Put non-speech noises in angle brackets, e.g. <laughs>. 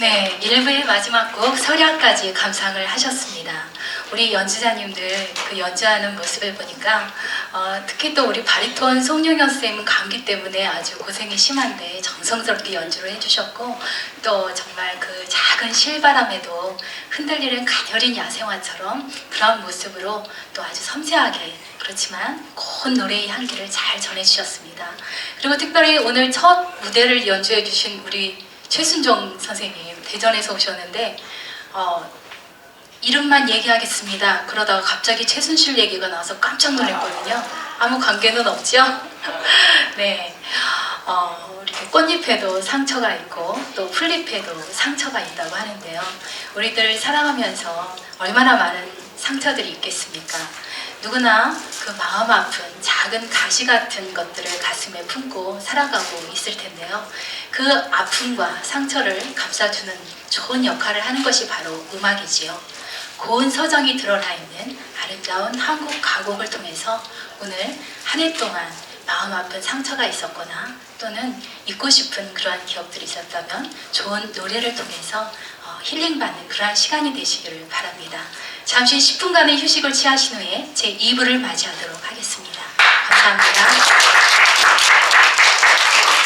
네, 1부의 마지막 곡 설야까지 감상을 하셨습니다. 우리 연주자님들 그 연주하는 모습을 보니까 어, 특히 또 우리 바리톤 송영현 쌤은 감기 때문에 아주 고생이 심한데 정성스럽게 연주를 해주셨고 또 정말 그 작은 실바람에도 흔들리는 가녀린 야생화처럼 그런 모습으로 또 아주 섬세하게 그렇지만 고운 노래의 향기를 잘 전해주셨습니다. 그리고 특별히 오늘 첫 무대를 연주해 주신 우리 최순종 선생님 대전에서 오셨는데 어, 이름만 얘기하겠습니다. 그러다가 갑자기 최순실 얘기가 나와서 깜짝 놀랐거든요. 아무 관계는 없죠? <laughs> 네. 어, 이렇게 꽃잎에도 상처가 있고 또 풀잎에도 상처가 있다고 하는데요. 우리들 살아가면서 얼마나 많은 상처들이 있겠습니까? 누구나 그 마음 아픈 작은 가시 같은 것들을 가슴에 품고 살아가고 있을 텐데요. 그 아픔과 상처를 감싸주는 좋은 역할을 하는 것이 바로 음악이지요. 고운 서정이 드러나 있는 아름다운 한국 가곡을 통해서 오늘 한 해 동안 마음 아픈 상처가 있었거나 또는 잊고 싶은 그러한 기억들이 있었다면 좋은 노래를 통해서 어, 힐링받는 그러한 시간이 되시기를 바랍니다. 잠시 10분간의 휴식을 취하신 후에 제 2부를 맞이하도록 하겠습니다. 감사합니다.